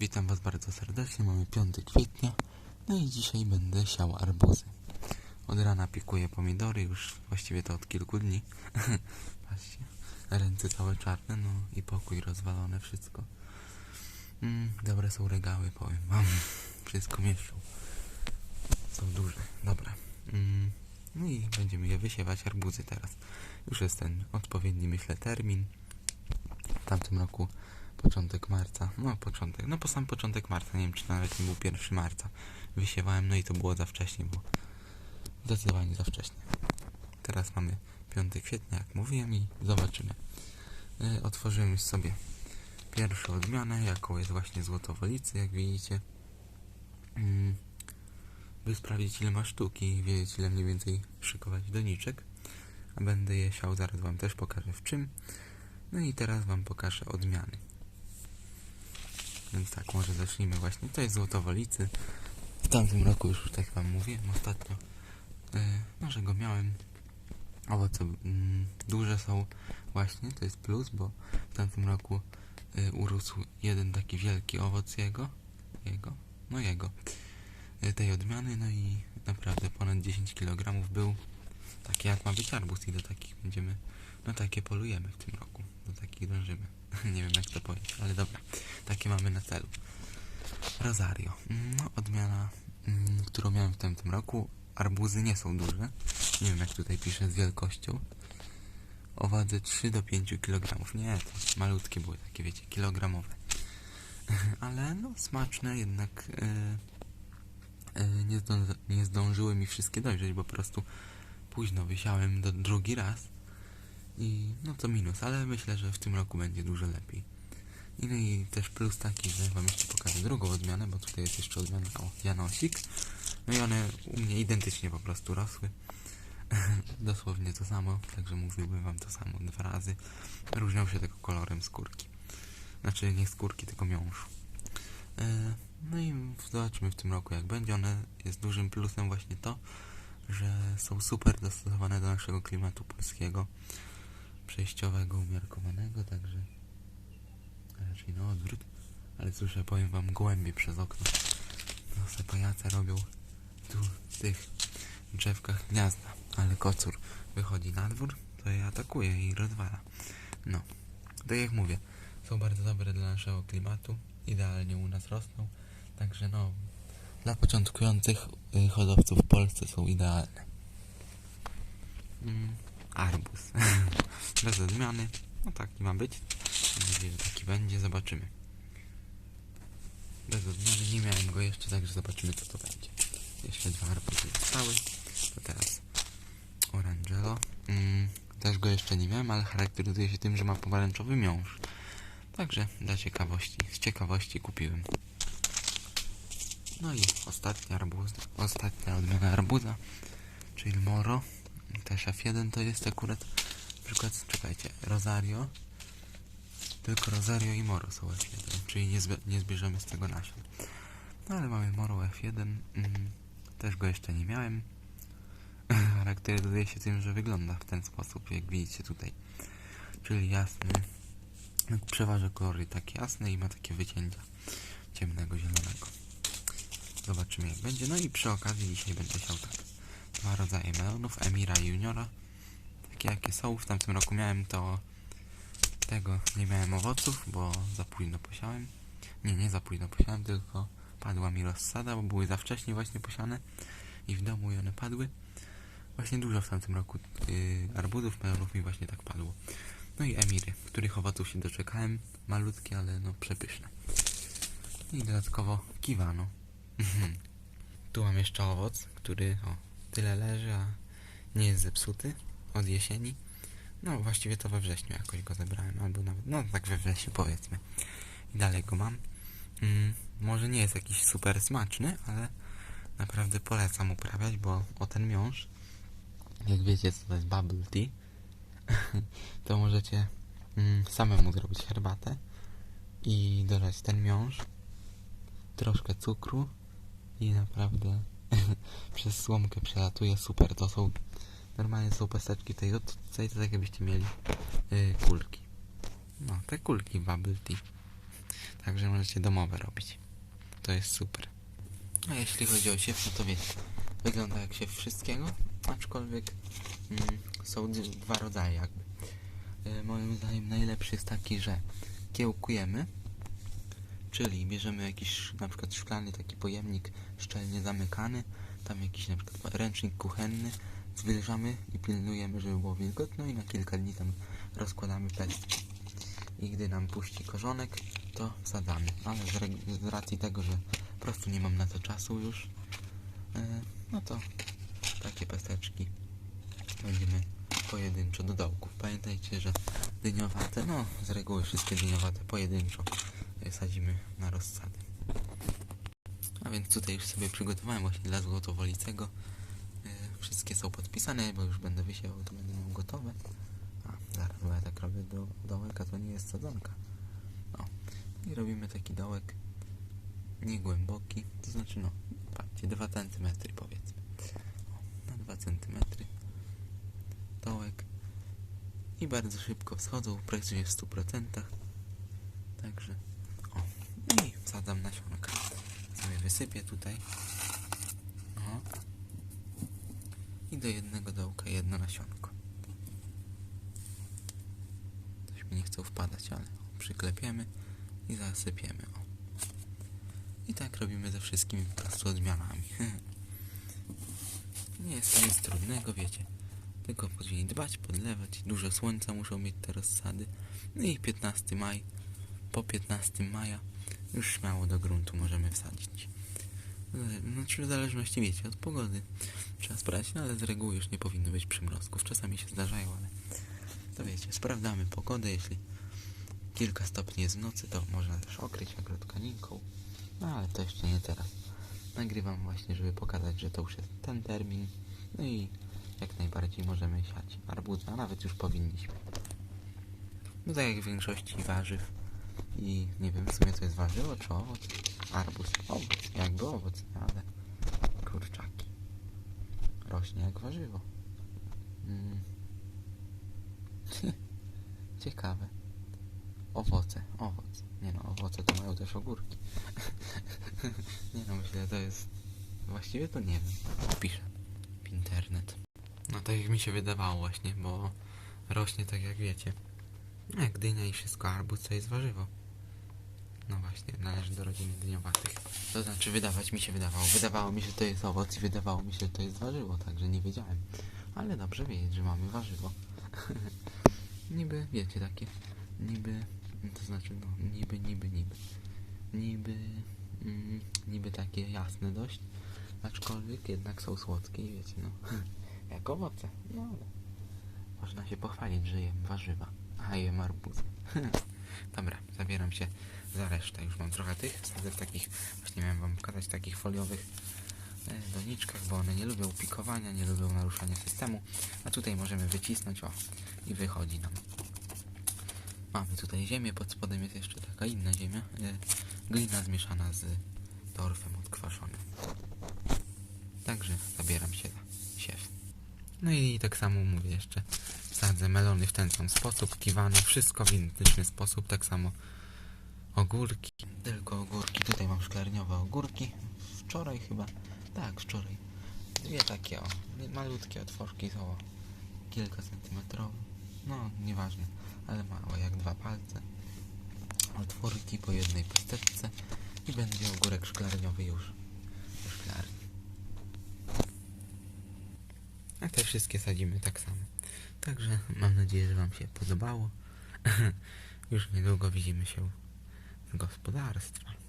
Witam Was bardzo serdecznie, mamy 5 kwietnia, no i dzisiaj będę siał arbuzy. Od rana piekuję pomidory, już właściwie to od kilku dni. Patrzcie, ręce całe czarne, no i pokój rozwalone, wszystko. Mm, dobre są regały, powiem Wam. Wszystko mieszczą. Są duże, dobra. Mm, no i będziemy je wysiewać, arbuzy teraz. Już jest ten odpowiedni, myślę, termin. W tamtym roku początek marca, no początek, no po sam początek marca, nie wiem czy to nawet nie był pierwszy marca. Wysiewałem, no i to było za wcześnie, bo zdecydowanie za wcześnie. Teraz mamy 5 kwietnia, jak mówiłem i zobaczymy. Yy, otworzyłem już sobie pierwszą odmianę, jaką jest właśnie złotowolicy, jak widzicie. By sprawdzić ile ma sztuki i wiedzieć ile mniej więcej szykować doniczek. A będę je siał, zaraz wam też pokażę w czym. No i teraz wam pokażę odmiany. Więc tak, może zacznijmy właśnie. To jest złotowolicy. W tamtym roku już tak wam mówiłem ostatnio, yy, no, że go miałem. Owoce mm, duże są właśnie, to jest plus, bo w tamtym roku y, urósł jeden taki wielki owoc jego, jego, no jego, y, tej odmiany, no i naprawdę ponad 10 kg był. Taki jak ma być arbuz i do takich będziemy, no takie polujemy w tym roku, do takich dążymy. Nie wiem jak to powiedzieć, ale dobra, takie mamy na celu. Rosario, no odmiana, mm, którą miałem w tamtym roku. Arbuzy nie są duże, nie wiem jak tutaj pisze z wielkością. O wadze 3 do 5 kg. Nie, to malutkie były takie, wiecie, kilogramowe. Ale no, smaczne, jednak yy, yy, nie, nie zdążyły mi wszystkie dojrzeć, bo po prostu późno wysiałem do drugi raz. I no to minus, ale myślę, że w tym roku będzie dużo lepiej. I no i też plus taki, że wam jeszcze pokażę drugą odmianę, bo tutaj jest jeszcze odmiana o Janosik. No i one u mnie identycznie po prostu rosły. Dosłownie to samo, także mówiłbym wam to samo dwa razy. Różnią się tylko kolorem skórki. Znaczy nie skórki, tylko miąższu. E, no i zobaczymy w tym roku jak będzie. One jest dużym plusem właśnie to, że są super dostosowane do naszego klimatu polskiego, przejściowego, umiarkowanego, także raczej na odwrót. Ale słyszę, powiem wam, gołębie przez okno. No, se pajace robią tu w tych drzewkach gniazda, ale kocur wychodzi na dwór, to je atakuje i rozwala. No, tak jak mówię, są bardzo dobre dla naszego klimatu, idealnie u nas rosną, także no, dla początkujących y, hodowców w Polsce są idealne. Mm, arbuz. Bez odmiany. No taki ma być. Mam nadzieję, że taki będzie. Zobaczymy. Bez odmiany. Nie miałem go jeszcze, także zobaczymy co to będzie. Jeszcze dwa arbuzy zostały. To teraz Orangelo. Mm, też go jeszcze nie miałem, ale charakteryzuje się tym, że ma pomarańczowy miąższ. Także dla ciekawości, z ciekawości kupiłem. No i ostatnia arbuz, ostatnia odmiana arbuza, czyli Moro. Też F1 to jest akurat przykład, czekajcie, Rosario. Tylko Rosario i Moro są F1, czyli nie, zbie, nie zbierzemy z tego nasion. No ale mamy Moro F1, mm, też go jeszcze nie miałem. Charakteryzuje się tym, że wygląda w ten sposób, jak widzicie tutaj. Czyli jasny, przeważa kolory takie jasne i ma takie wycięcia ciemnego zielonego. Zobaczymy jak będzie. No i przy okazji dzisiaj będę siał tak dwa rodzaje melonów, Emira Juniora. Takie jakie są. W tamtym roku miałem to tego, nie miałem owoców, bo za późno posiałem. Nie, nie za późno posiałem, tylko padła mi rozsada, bo były za wcześnie właśnie posiane i w domu i one padły. Właśnie dużo w tamtym roku yy, arbuzów, melonów mi właśnie tak padło. No i emiry, których owoców się doczekałem. Malutkie, ale no przepyszne. I dodatkowo kiwano. tu mam jeszcze owoc, który o, tyle leży, a nie jest zepsuty od jesieni. No właściwie to we wrześniu jakoś go zebrałem, albo nawet, no tak we wrześniu powiedzmy. I dalej go mam. Mm, może nie jest jakiś super smaczny, ale naprawdę polecam uprawiać, bo o ten miąższ, jak wiecie co to jest bubble tea, to możecie mm, samemu zrobić herbatę i dodać ten miąższ, troszkę cukru i naprawdę przez słomkę przelatuje super. To są normalnie są pesteczki tej od tutaj to tak jakbyście mieli yy, kulki. No, te kulki bubble tea. Także możecie domowe robić. To jest super. A jeśli chodzi o siew, to wiecie, wygląda jak siew wszystkiego, aczkolwiek mm, są dwa rodzaje jakby. Y, moim zdaniem najlepszy jest taki, że kiełkujemy, czyli bierzemy jakiś na przykład szklany taki pojemnik szczelnie zamykany, tam jakiś na przykład ręcznik kuchenny, zwilżamy i pilnujemy, żeby było wilgotno i na kilka dni tam rozkładamy pestki. I gdy nam puści korzonek, to wsadzamy. Ale z, z racji tego, że po prostu nie mam na to czasu już, e, no to takie pesteczki będziemy pojedynczo do dołków. Pamiętajcie, że dyniowate, no z reguły wszystkie dyniowate pojedynczo e, sadzimy na rozsady. A więc tutaj już sobie przygotowałem właśnie dla Złotowolicego. Wszystkie są podpisane, bo już będę wysiewał, to będę miał gotowe. A, zaraz, bo ja tak robię do dołek, a to nie jest sadzonka. O, i robimy taki dołek niegłęboki, to znaczy no, patrzcie, 2 cm powiedzmy. O, na 2 cm dołek i bardzo szybko wschodzą, pracuje w 100%. Także, o, no i wsadzam nasionka. Sobie wysypię tutaj. O. I do jednego dołka jedno nasionko. Coś mi nie chce wpadać, ale przyklepiemy i zasypiemy. O. I tak robimy ze wszystkimi po prostu odmianami. nie jest to nic trudnego, wiecie. Tylko później dbać, podlewać. Dużo słońca muszą mieć te rozsady. No i 15 maj. Po 15 maja już śmiało do gruntu możemy wsadzić. Zale- Znaczy w zależności, wiecie, od pogody. Trzeba sprawdzić, no ale z reguły już nie powinno być przymrozków. Czasami się zdarzają, ale to wiecie, sprawdzamy pogodę. Jeśli kilka stopni jest w nocy, to można też okryć agrotkaninką. No ale to jeszcze nie teraz. Nagrywam właśnie, żeby pokazać, że to już jest ten termin. No i jak najbardziej możemy siać arbuzy, a nawet już powinniśmy. No tak jak w większości warzyw. I nie wiem w sumie co jest warzywo czy owoc. Arbuz, owoc, jakby owoc, ale kurczaki. Rośnie jak warzywo. Mm. Ciekawe. Owoce, owoc. Nie no, owoce to mają też ogórki. nie no, myślę, to jest... Właściwie to nie wiem. Piszę w internet. No tak jak mi się wydawało właśnie, bo rośnie tak jak wiecie. Jak dynia i wszystko, arbuz to jest warzywo. No właśnie, należy do rodziny dyniowatych. To znaczy wydawać mi się wydawało. Wydawało mi się, że to jest owoc i wydawało mi się, że to jest warzywo, także nie wiedziałem. Ale dobrze wiedzieć, że mamy warzywo. niby, wiecie, takie, niby, to znaczy no, niby, niby, niby. Niby, mm, niby takie jasne dość, aczkolwiek jednak są słodkie i wiecie, no, jak owoce. No ale można się pochwalić, że jem warzywa, a jem arbuzy. Dobra, zabieram się za resztę. Już mam trochę tych, wsadzę w takich, właśnie miałem wam pokazać, takich foliowych e, doniczkach, bo one nie lubią pikowania, nie lubią naruszania systemu. A tutaj możemy wycisnąć, o, i wychodzi nam. Mamy tutaj ziemię, pod spodem jest jeszcze taka inna ziemia, e, glina zmieszana z torfem odkwaszonym. Także zabieram się za siew. No i tak samo mówię jeszcze, sadzę melony w ten sam sposób, kiwano, wszystko w identyczny sposób, tak samo ogórki. Tylko ogórki, tutaj mam szklarniowe ogórki, wczoraj chyba, tak wczoraj, dwie takie o, malutkie otworki są o kilka centymetrowe, no nieważne, ale małe jak dwa palce. Otworki po jednej pesteczce i będzie ogórek szklarniowy już do szklarni. A te wszystkie sadzimy tak samo. Także mam nadzieję, że Wam się podobało. Już niedługo widzimy się gospodarstwa.